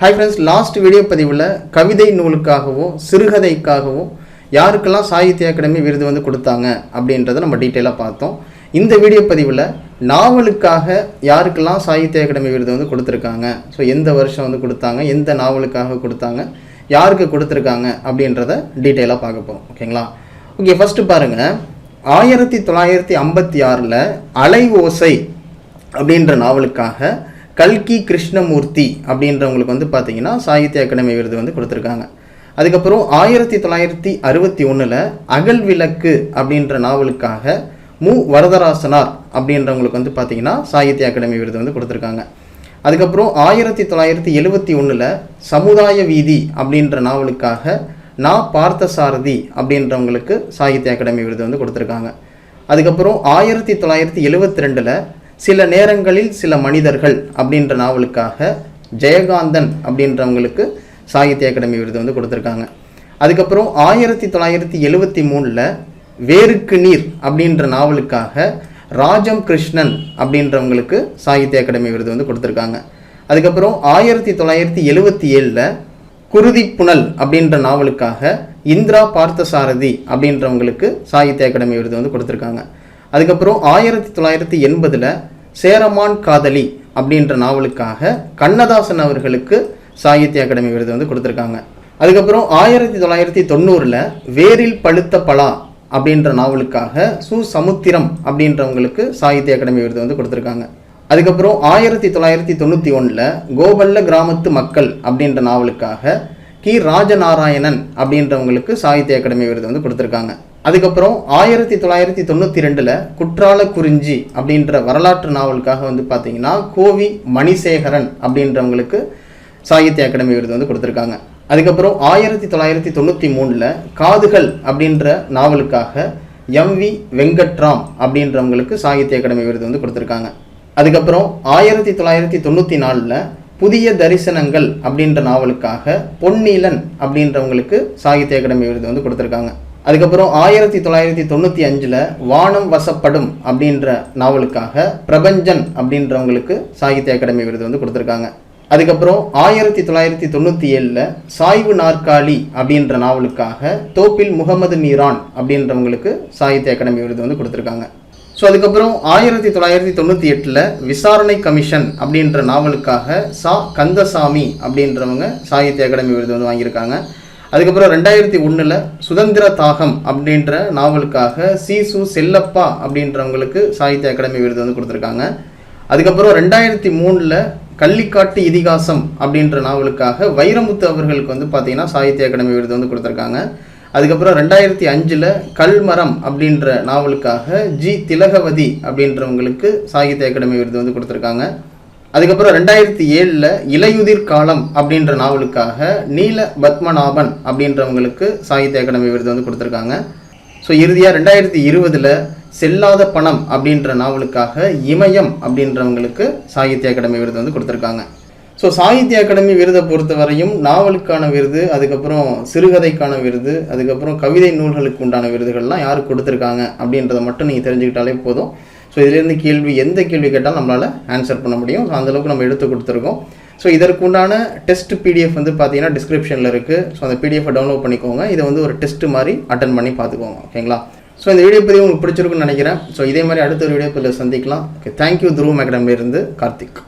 Hi friends last video பதிவில் கவிதை நூலுக்காகவோ சிறுகதைக்காகவோ யாருக்கெல்லாம் சாகித்ய அகாடமி விருது வந்து கொடுத்தாங்க அப்படின்றத நம்ம டீட்டெயிலாக பார்த்தோம். இந்த வீடியோ பதிவில் நாவலுக்காக யாருக்கெல்லாம் சாகித்ய அகாடமி விருது வந்து கொடுத்துருக்காங்க? ஸோ எந்த வருஷம் வந்து கொடுத்தாங்க? எந்த நாவலுக்காக கொடுத்தாங்க? யாருக்கு கொடுத்துருக்காங்க? அப்படின்றத டீட்டெயிலாக பார்க்க போகிறோம் ஓகேங்களா ஓகே ஃபஸ்ட்டு பாருங்கள் ஆயிரத்தி தொள்ளாயிரத்தி ஐம்பத்தி ஆறில் அலை ஓசை அப்படின்ற நாவலுக்காக கல்கி கிருஷ்ணமூர்த்தி அப்படின்றவங்களுக்கு வந்து பார்த்தீங்கன்னா சாகித்ய அகாடமி விருது வந்து கொடுத்துருக்காங்க. அதுக்கப்புறம் ஆயிரத்தி தொள்ளாயிரத்தி அறுபத்தி ஒன்றில் அகல் விளக்கு அப்படின்ற நாவலுக்காக மு. வரதராசனார் அப்படின்றவங்களுக்கு வந்து பார்த்தீங்கன்னா சாகித்ய அகாடமி விருது வந்து கொடுத்துருக்காங்க. அதுக்கப்புறம் ஆயிரத்தி தொள்ளாயிரத்தி எழுபத்தி ஒன்றில் சமுதாய வீதி அப்படின்ற நாவலுக்காக நா. பார்த்தசாரதி அப்படின்றவங்களுக்கு சாகித்ய அகாடமி விருது வந்து கொடுத்துருக்காங்க. அதுக்கப்புறம் ஆயிரத்தி தொள்ளாயிரத்தி எழுபத்தி ரெண்டில் சில நேரங்களில் சில மனிதர்கள் அப்படின்ற நாவலுக்காக ஜெயகாந்தன் அப்படின்றவங்களுக்கு சாகித்ய அகாடமி விருது வந்து கொடுத்துருக்காங்க. அதுக்கப்புறம் ஆயிரத்தி தொள்ளாயிரத்தி எழுபத்தி மூணில் வேருக்கு நீர் அப்படின்ற நாவலுக்காக ராஜம் கிருஷ்ணன் அப்படின்றவங்களுக்கு சாகித்ய அகாடமி விருது வந்து கொடுத்துருக்காங்க. அதுக்கப்புறம் ஆயிரத்தி தொள்ளாயிரத்தி எழுபத்தி ஏழில் குருதி புனல் அப்படின்ற நாவலுக்காக இந்திரா பார்த்தசாரதி அப்படின்றவங்களுக்கு சாகித்ய அகாடமி விருது வந்து கொடுத்துருக்காங்க. அதுக்கப்புறம் ஆயிரத்தி தொள்ளாயிரத்தி எண்பதில் சேரமான் காதலி அப்படின்ற நாவலுக்காக கண்ணதாசன் அவர்களுக்கு சாகித்ய அகாடமி விருது வந்து கொடுத்துருக்காங்க. அதுக்கப்புறம் ஆயிரத்தி தொள்ளாயிரத்தி தொண்ணூறில் வேரில் பழுத்த பலா அப்படின்ற நாவலுக்காக சு சமுத்திரம் அப்படின்றவங்களுக்கு சாகித்ய அகாடமி விருது வந்து கொடுத்துருக்காங்க. அதுக்கப்புறம் ஆயிரத்தி தொள்ளாயிரத்தி தொண்ணூற்றி ஒன்றில் கோவல்ல கிராமத்து மக்கள் அப்படின்ற நாவலுக்காக கி. ராஜநாராயணன் அப்படின்றவங்களுக்கு சாகித்ய அகாடமி விருது வந்து கொடுத்துருக்காங்க. அதுக்கப்புறம் ஆயிரத்தி தொள்ளாயிரத்தி தொண்ணூற்றி ரெண்டில் குற்றால குறிஞ்சி அப்படின்ற வரலாற்று நாவலுக்காக வந்து பார்த்தீங்கன்னா கோவி மணிசேகரன் அப்படின்றவங்களுக்கு சாகித்ய அகாடமி விருது வந்து கொடுத்துருக்காங்க. அதுக்கப்புறம் ஆயிரத்தி தொள்ளாயிரத்தி தொண்ணூற்றி மூணில் காதுகள் அப்படின்ற நாவலுக்காக எம் வி வெங்கட்ராம் அப்படின்றவங்களுக்கு சாகித்ய அகாடமி விருது வந்து கொடுத்துருக்காங்க. அதுக்கப்புறம் ஆயிரத்தி தொள்ளாயிரத்தி தொண்ணூற்றி நாலில் புதிய தரிசனங்கள் அப்படின்ற நாவலுக்காக பொன்னீலன் அப்படின்றவங்களுக்கு சாகித்ய அகாடமி விருது வந்து கொடுத்துருக்காங்க. அதுக்கப்புறம் ஆயிரத்தி தொள்ளாயிரத்தி தொண்ணூற்றி அஞ்சில் வானம் வசப்படும் அப்படின்ற நாவலுக்காக பிரபஞ்சன் அப்படின்றவங்களுக்கு சாகித்ய அகாடமி விருது வந்து கொடுத்துருக்காங்க. அதுக்கப்புறம் ஆயிரத்தி தொள்ளாயிரத்தி தொண்ணூற்றி ஏழில் சாய்வு நாற்காலி அப்படின்ற நாவலுக்காக தோப்பில் முகமது மீரான் அப்படின்றவங்களுக்கு சாகித்ய அகாடமி விருது வந்து கொடுத்துருக்காங்க. ஸோ அதுக்கப்புறம் ஆயிரத்தி தொள்ளாயிரத்தி தொண்ணூற்றி எட்டில் விசாரணை கமிஷன் அப்படின்ற நாவலுக்காக சா கந்தசாமி அப்படின்றவங்க சாகித்ய அகாடமி விருது வந்து வாங்கியிருக்காங்க. அதுக்கப்புறம் ரெண்டாயிரத்தி ஒன்றில் சுதந்திர தாகம் அப்படின்ற நாவலுக்காக சி சு செல்லப்பா அப்படின்றவங்களுக்கு சாகித்ய அகாடமி விருது வந்து கொடுத்துருக்காங்க. அதுக்கப்புறம் ரெண்டாயிரத்தி மூணில் கள்ளிக்காட்டு இதிகாசம் அப்படின்ற நாவலுக்காக வைரமுத்து அவர்களுக்கு வந்து பார்த்தீங்கன்னா சாகித்ய அகாடமி விருது வந்து கொடுத்துருக்காங்க. அதுக்கப்புறம் ரெண்டாயிரத்தி அஞ்சில் கல்மரம் அப்படின்ற நாவலுக்காக ஜி திலகவதி அப்படின்றவங்களுக்கு சாகித்ய அகாடமி விருது வந்து கொடுத்துருக்காங்க. அதுக்கப்புறம் ரெண்டாயிரத்தி ஏழில் இலையுதிர் காலம் அப்படின்ற நாவலுக்காக நீல பத்மநாபன் அப்படின்றவங்களுக்கு சாகித்ய அகாடமி விருது வந்து கொடுத்துருக்காங்க. ஸோ இறுதியாக ரெண்டாயிரத்தி இருபதில் செல்லாத பணம் அப்படின்ற நாவலுக்காக இமயம் அப்படின்றவங்களுக்கு சாகித்ய அகாடமி விருது வந்து கொடுத்துருக்காங்க. ஸோ சாகித்ய அகாடமி விருதை பொறுத்தவரையும் நாவலுக்கான விருது அதுக்கப்புறம் சிறுகதைக்கான விருது அதுக்கப்புறம் கவிதை நூல்களுக்கு உண்டான விருதுகள்லாம் யாருக்கு கொடுத்துருக்காங்க அப்படின்றத மட்டும் நீங்கள் தெரிஞ்சுக்கிட்டாலே போதும். ஸோ இதுலேருந்து கேள்வி எந்த கேள்வி கேட்டாலும் நம்மளால் ஆன்சர் பண்ண முடியும். ஸோ அந்தளவுக்கு நம்ம எடுத்து கொடுத்துருக்கோம். ஸோ இதற்குண்டான டெஸ்ட் பிடிஎஃப் வந்து பார்த்தீங்கன்னா டிஸ்கிரிப்ஷனில் இருக்குது ஸோ அந்த பிடிஎஃபை டவுன்லோட் பண்ணிக்கோங்க. இதை வந்து ஒரு டெஸ்ட் மாதிரி அட்டன் பண்ணி பார்த்துக்கோங்க ஓகேங்களா ஸோ இந்த வீடியோ பதிவு உங்களுக்கு பிடிச்சிருக்குன்னு நினைக்கிறேன். ஸோ இதே மாதிரி அடுத்த ஒரு வீடியோ பதிவில் சந்திக்கலாம். ஓகே தேங்க்யூ துருவம் அகாடமியிலிருந்து கார்த்திக்.